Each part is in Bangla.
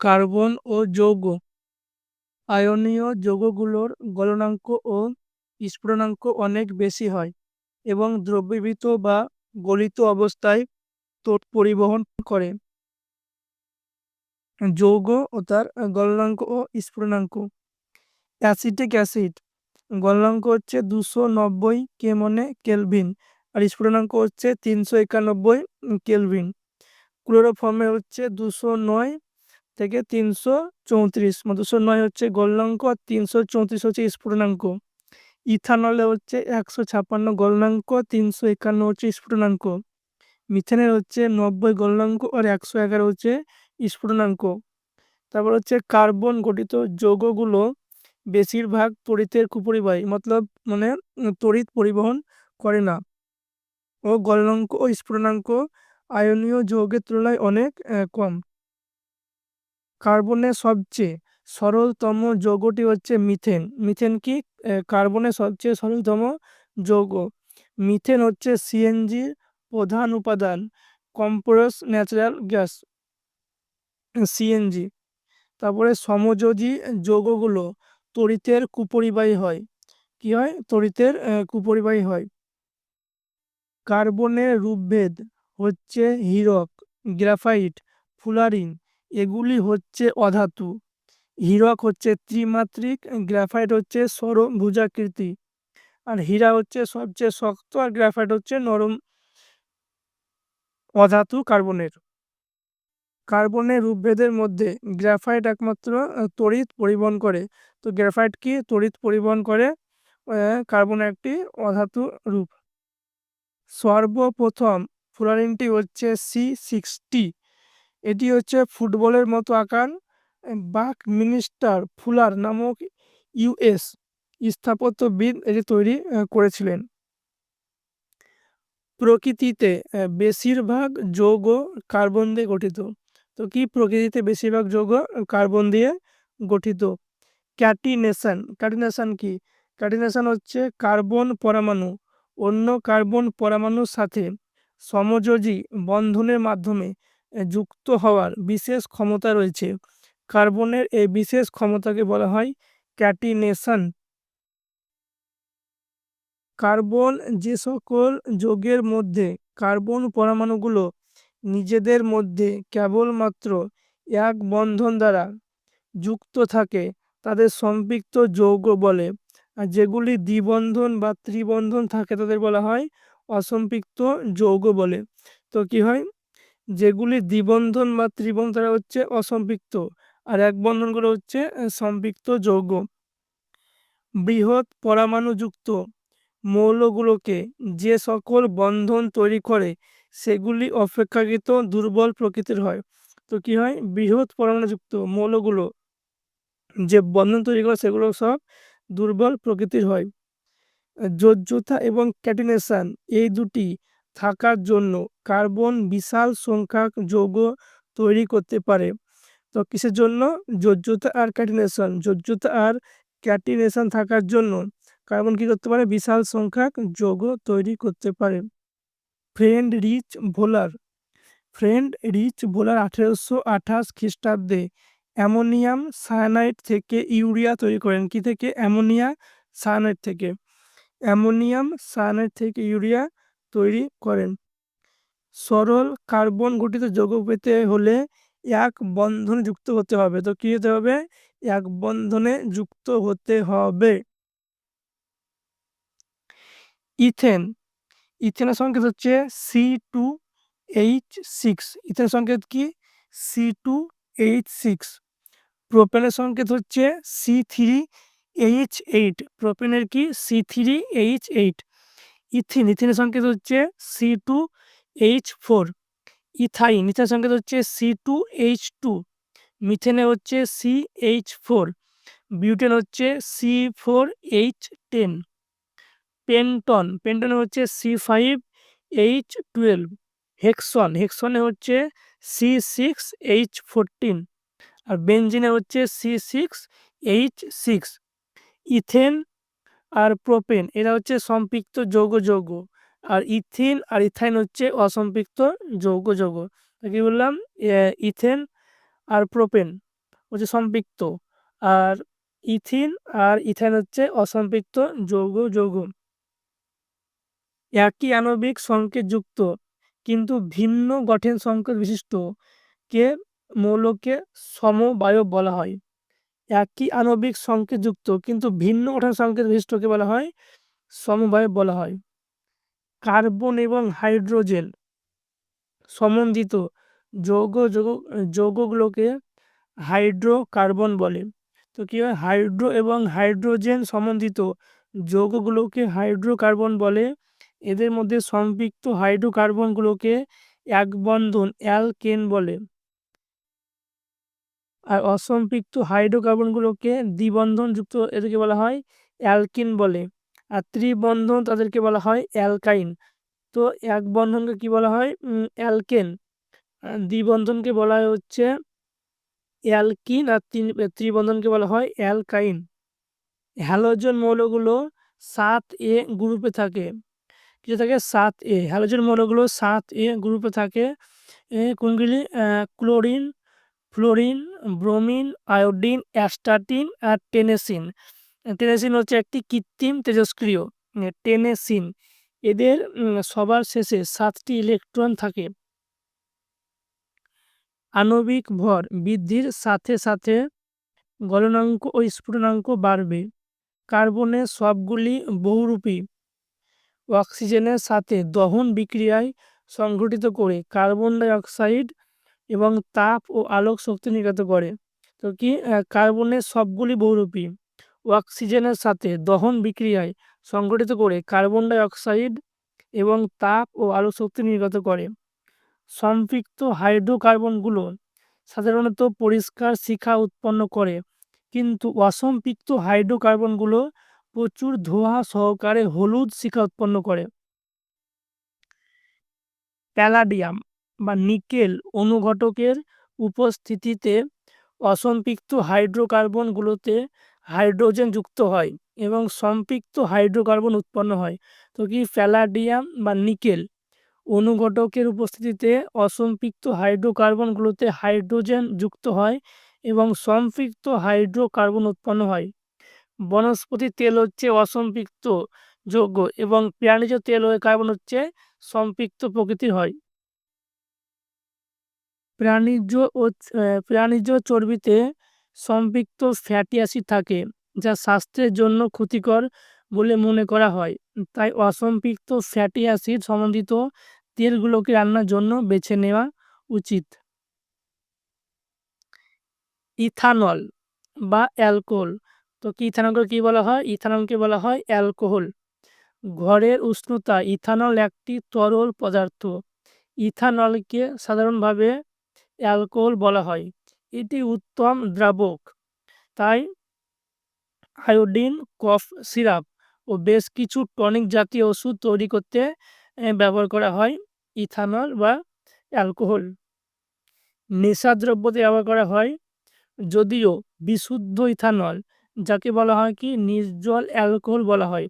কার্বন ও যৌগ। আয়নীয় যৌগগুলোর গলনাঙ্ক ও স্ফুটনাঙ্ক অনেক বেশি হয় এবং দ্রবীভূত বা গলিত অবস্থায় তোট পরিবহন করে। যৌগ ও তার গলনাঙ্ক ও স্ফুটনাঙ্ক অ্যাসিটিক অ্যাসিড। গলনাঙ্ক হচ্ছে দুশো নব্বই কেমনে কেলভিন আর স্ফুটনাঙ্ক হচ্ছে তিনশো একানব্বই কেলভিন। ক্লোরোফর্মে হচ্ছে দুশো নয় থেকে তিনশো চৌত্রিশ দুশো নয় হচ্ছে গলনাঙ্ক আর তিনশো চৌত্রিশ হচ্ছে স্ফুটনাঙ্ক ইথানলে হচ্ছে একশো ছাপ্পান্ন গলনাঙ্ক তিনশো একান্ন হচ্ছে স্ফুটনাঙ্ক মিথেনের হচ্ছে নব্বই গলনাঙ্ক আর একশো এগারো হচ্ছে স্ফুটনাঙ্ক তারপর হচ্ছে কার্বন গঠিত যৌগগুলো বেশিরভাগ তড়িতের কুপরিবাহী, মতলব মানে তড়িৎ পরিবহন করে না। ও গলনাঙ্ক ও স্ফুটনাঙ্ক আয়নীয় যৌগের তুলনায় অনেক কম। কার্বনের সবচেয়ে সরলতম যৌগটি হচ্ছে মিথেন। মিথেন কি? কার্বনের সবচেয়ে সরলতম যৌগ। মিথেন হচ্ছে সিএনজির প্রধান উপাদান কম্প্রেস ন্যাচারাল গ্যাস সিএনজি তারপরে সমযোজী যৌগগুলো তড়িতের কুপরিবাহী হয়। কি হয়? তড়িতের কুপরিবাহী হয়। কার্বনের রূপভেদ হচ্ছে হীরক, গ্রাফাইট, ফুলারিন। এগুলি হচ্ছে অধাতু। হীরক হচ্ছে ত্রিমাত্রিক, গ্রাফাইট হচ্ছে সরভুজাকৃতি আর হীরা হচ্ছে সবচেয়ে শক্ত আর গ্রাফাইট হচ্ছে নরম অধাতু কার্বনের। কার্বনের রূপভেদের মধ্যে গ্রাফাইট একমাত্র তড়িৎ পরিবহন করে। তো গ্রাফাইট কি? তড়িৎ পরিবহন করে কার্বন একটি অধাতু রূপ। সর্বপ্রথম ফুলারিনটি হচ্ছে সি সিক্সটি। এটি হচ্ছে ফুটবলের মতো আকার বাক মিনিস্টার ফুলার নামক ইউএস স্থাপত্যবিদ এটি তৈরি করেছিলেন। প্রকৃতিতে বেশিরভাগ যৌগ কার্বন দিয়ে গঠিত। তো কি প্রকৃতিতে বেশিরভাগ যৌগ কার্বন দিয়ে গঠিত? ক্যাটিনেশন। ক্যাটিনেশন কি? ক্যাটিনেশন হচ্ছে কার্বন পরমাণু, অন্য কার্বন পরমাণুর সাথে সমযোজী বন্ধনের মাধ্যমে যুক্ত হওয়ার বিশেষ ক্ষমতা রয়েছে। কার্বনের এই বিশেষ ক্ষমতাকে বলা হয় ক্যাটিনেশন। কার্বন যে সকল যোগের মধ্যে, কার্বন পরমাণুগুলো নিজেদের মধ্যে কেবলমাত্র এক বন্ধন দ্বারা যুক্ত থাকে, তাদের সম্পৃক্ত যৌগ বলে। আর যেগুলি দ্বিবন্ধন বা ত্রিবন্ধন থাকে, তাদের বলা হয় অসম্পৃক্ত যৌগ বলে। তো কি হয়? যেগুলি দ্বিবন্ধন বা ত্রিবন্ধন তারা হচ্ছে অসম্পৃক্ত। আর এক বন্ধনগুলো হচ্ছে সম্পৃক্ত যৌগ। বৃহৎ পরমাণুযুক্ত মৌলগুলোকে যে সকল বন্ধন তৈরি করে, সেগুলি অপেক্ষাকৃত দুর্বল প্রকৃতির হয়। তো কি হয়? বৃহৎ পরমাণুযুক্ত মৌলগুলো যে বন্ধন তৈরি করে, সেগুলো সব দুর্বল প্রকৃতির হয়। যোজ্যতা এবং ক্যাটিনেশান এই দুটি থাকার জন্য কার্বন বিশাল সংখ্যক যৌগ তৈরি করতে পারে। তো কিসের জন্য? যোজ্যতা আর ক্যাটিনেশন। যোজ্যতা আর ক্যাটিনেশন থাকার জন্য কার্বন কী করতে পারে? বিশাল সংখ্যক যৌগ তৈরি করতে পারে। Friedrich Wohler. Friend rich Wohler আঠেরোশো আঠাশ খ্রিস্টাব্দে অ্যামোনিয়াম সায়ানাইড থেকে ইউরিয়া তৈরি করেন। কি থেকে? অ্যামোনিয়া সায়ানাইড থেকে। অ্যামোনিয়াম সায়ানাইড থেকে ইউরিয়া তৈরি করেন। সরল কার্বন গঠিত যৌগ পেতে হলে এক বন্ধনে যুক্ত হতে হবে। তো কী হতে হবে? এক বন্ধনে যুক্ত হতে হবে। ইথেন। ইথেনের সংকেত হচ্ছে সি টু এইচ সিক্স। ইথেনের সংকেত কি? C two H six. প্রোপেনের সংকেত হচ্ছে সি থ্রি এইচ এইট। প্রোপেনের কি? C three H eight. Ethene, ইথিনের সংকেত হচ্ছে C two H four ethyne, ইথাইনের সংকেত হচ্ছে সি টু এইচ টু মিথেনে হচ্ছে সি এইচ ফোর বিউটেন হচ্ছে C four H ten pentane, পেন্টনে হচ্ছে C five H twelve hexane, হেক্সনে হচ্ছে সি সিক্স এইচ ফোরটিন আর বেঞ্জিনে হচ্ছে C six H six ethane আর প্রোপেন এরা হচ্ছে সম্পৃক্ত যৌগ যৌগ। আর ইথিন আর ইথাইন হচ্ছে অসম্পৃক্ত যৌগ যৌগ। কি বললাম ইথেন আর প্রোপেন হচ্ছে সম্পৃক্ত। আর ইথিন আর ইথাইন হচ্ছে অসম্পৃক্ত যৌগ যৌগ। একই আণবিক সংকেতযুক্ত কিন্তু ভিন্ন গঠন সংকেত বিশিষ্ট, কে মৌলকে সমবায়ব বলা হয়। একই আণবিক সংকেতযুক্ত কিন্তু ভিন্ন গঠন সংকেত বিশিষ্টকে বলা হয়, সমবায় বলা হয়। কার্বন এবং হাইড্রোজেন সম্বন্ধিত যৌগ যৌগ, যৌগগুলোকে হাইড্রোকার্বন বলে। তো কী হয়? হাইড্রো এবং হাইড্রোজেন সম্বন্ধিত যৌগগুলোকে হাইড্রোকার্বন বলে। এদের মধ্যে সম্পৃক্ত হাইড্রোকার্বনগুলোকে এক বন্ধন অ্যালকেন বলে। আর অসম্পৃক্ত হাইড্রোকার্বনগুলোকে দ্বিবন্ধনযুক্ত এদেরকে বলা হয় অ্যালকিন বলে। আর ত্রিবন্ধন তাদেরকে বলা হয় অ্যালকাইন। তো এক বন্ধনকে কি বলা হয়? অ্যালকেন। দ্বিবন্ধনকে বলা হচ্ছে অ্যালকিন আর তিন, ত্রিবন্ধনকে বলা হয় অ্যালকাইন। হ্যালোজেন মৌলগুলো সাত এ গ্রুপে থাকে। কিছু থাকে? সাত এ। হ্যালোজেন মৌলগুলো সাত এ গ্রুপে থাকে। কোনগুলি? Chlorine fluorine, bromine, iodine astatine আর টেনেসিন। টেনেসিন হচ্ছে একটি কৃত্রিম তেজস্ক্রিয় টেনেসিন। এদের সবার শেষে সাতটি ইলেকট্রন থাকে। আণবিক ভর বৃদ্ধির সাথে সাথে গলনাঙ্ক ও স্ফুটনাঙ্ক বাড়বে। কার্বনের সবগুলি বহুরূপী। অক্সিজেনের সাথে দহন বিক্রিয়ায় সংঘটিত করে কার্বন ডাইঅক্সাইড এবং তাপ ও আলোক শক্তি নির্গত করে। তো কি কার্বনের সবগুলি বহুরূপী। অক্সিজেনের সাথে দহন বিক্রিয়ায় সংগঠিত করে কার্বন ডাইঅক্সাইড এবং তাপ ও আলোক শক্তি নির্গত করে। সম্পৃক্ত হাইড্রোকার্বনগুলো সাধারণত পরিষ্কার শিখা উৎপন্ন করে, কিন্তু অসম্পৃক্ত হাইড্রোকার্বনগুলো প্রচুর ধোঁয়া সহকারে হলুদ শিখা উৎপন্ন করে। প্যালাডিয়াম বা নিকেল অনুঘটকের উপস্থিতিতে অসম্পৃক্ত হাইড্রোকার্বনগুলোতে হাইড্রোজেন যুক্ত হয় এবং সম্পৃক্ত হাইড্রোকার্বন উৎপন্ন হয়। তো কি প্যালাডিয়াম বা নিকেল অনুঘটকের উপস্থিতিতে অসম্পৃক্ত হাইড্রোকার্বনগুলোতে হাইড্রোজেন যুক্ত হয় এবং সম্পৃক্ত হাইড্রোকার্বন উৎপন্ন হয়? বনস্পতি তেল হচ্ছে অসম্পৃক্ত যৌগ এবং প্রাণীজ তেল ও কার্বন হচ্ছে সম্পৃক্ত প্রকৃতির হয়। প্রাণীজ ও প্রাণীজ চর্বিতে সম্পৃক্ত ফ্যাটি অ্যাসিড থাকে, যা স্বাস্থ্যের জন্য ক্ষতিকর বলে মনে করা হয়। তাই অসম্পৃক্ত ফ্যাটি অ্যাসিড সম্বন্ধিত তেলগুলোকে রান্নার জন্য বেছে নেওয়া উচিত। ইথানল বা অ্যালকোহল। তো কি ইথানলকে কী বলা হয়? ইথানলকে বলা হয় অ্যালকোহল। ঘরের উষ্ণতা, ইথানল একটি তরল পদার্থ। ইথানলকে সাধারণভাবে অ্যালকোহল বলা হয়। এটি উত্তম দ্রাবক। তাই আয়োডিন, কফ সিরাপ ও বেশ কিছু টনিক জাতীয় ওষুধ তৈরি করতে ব্যবহার করা হয়। ইথানল বা অ্যালকোহল। নেশাদ্রব্যতে ব্যবহার করা হয়। যদিও বিশুদ্ধ ইথানল, যাকে বলা হয় কি, নির্জল অ্যালকোহল বলা হয়,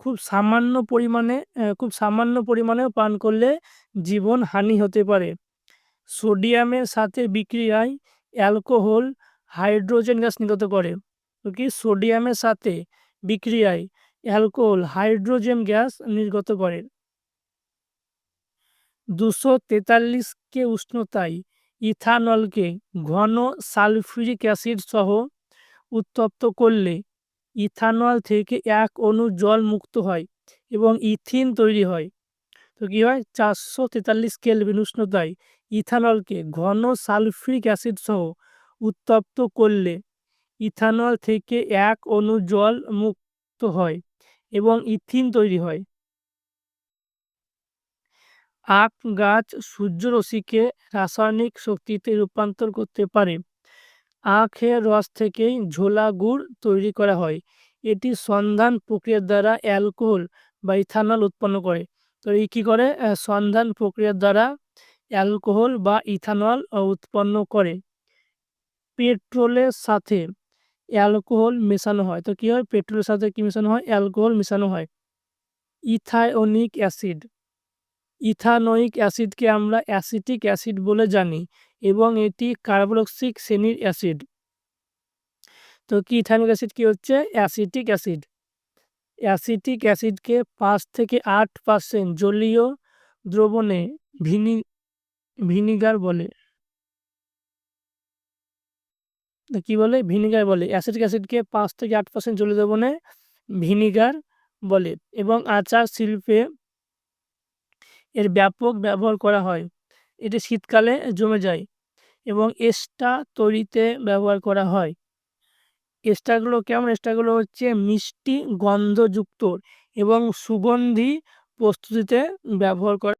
খুব সামান্য পরিমাণে খুব সামান্য পরিমাণেও পান করলে জীবন হানি হতে পারে। সোডিয়ামের সাথে বিক্রিয়ায় অ্যালকোহল হাইড্রোজেন গ্যাস নির্গত করে। কি? সোডিয়ামের সাথে বিক্রিয়ায় অ্যালকোহল হাইড্রোজেন গ্যাস নির্গত করে। দুশো কে উষ্ণতায় ইথানলকে ঘন সালফিউরিক অ্যাসিড সহ উত্তপ্ত করলে ইথানল থেকে এক অণু জল মুক্ত হয় এবং ইথিন তৈরি হয়। তো কী হয়? চারশো তেতাল্লিশ কেলভিন উষ্ণতায় ইথানলকে ঘন সালফ্রিক অ্যাসিড সহ উত্তপ্ত করলে ইথানল থেকে এক অণু জল মুক্ত হয় এবং ইথিন তৈরি হয়। আখ গাছ সূর্যরশ্মিকে রাসায়নিক শক্তিতে রূপান্তর করতে পারে। আখের রস থেকেই ঝোলা গুড় তৈরি করা হয়। এটি সন্ধান প্রক্রিয়ার দ্বারা অ্যালকোহল বা ইথানল উৎপন্ন করে। তো এই কী করে? সন্ধান প্রক্রিয়ার দ্বারা অ্যালকোহল বা ইথানল উৎপন্ন করে পেট্রোলের সাথে অ্যালকোহল মেশানো হয়। তো কী হয়? পেট্রোলের সাথে কী মেশানো হয়? অ্যালকোহল মেশানো হয়। ইথায়োনিক অ্যাসিড। ইথানোয়িক অ্যাসিডকে আমরা অ্যাসিটিক অ্যাসিড বলে জানি এবং এটি কার্বক্সিক শ্রেণির অ্যাসিড। তো কি ইথানিক অ্যাসিড কী হচ্ছে? Acetic acid. অ্যাসিটিক অ্যাসিডকে পাঁচ থেকে আট পার্সেন্ট জলীয় দ্রবণে ভিনি ভিনিগার বলে। কি বলে? ভিনিগার বলে। অ্যাসিটিক অ্যাসিডকে পাঁচ থেকে আট পার্সেন্ট জলীয় দ্রবণে ভিনিগার বলে এবং আচার শিল্পে এর ব্যাপক ব্যবহার করা হয়। এটি শীতকালে জমে যায় এবং এস্টা তৈরিতে ব্যবহার করা হয়। এস্টাগুলো কেমন? এস্টারগুলো হচ্ছে মিষ্টি গন্ধযুক্ত এবং সুগন্ধি প্রস্তুতিতে ব্যবহার করা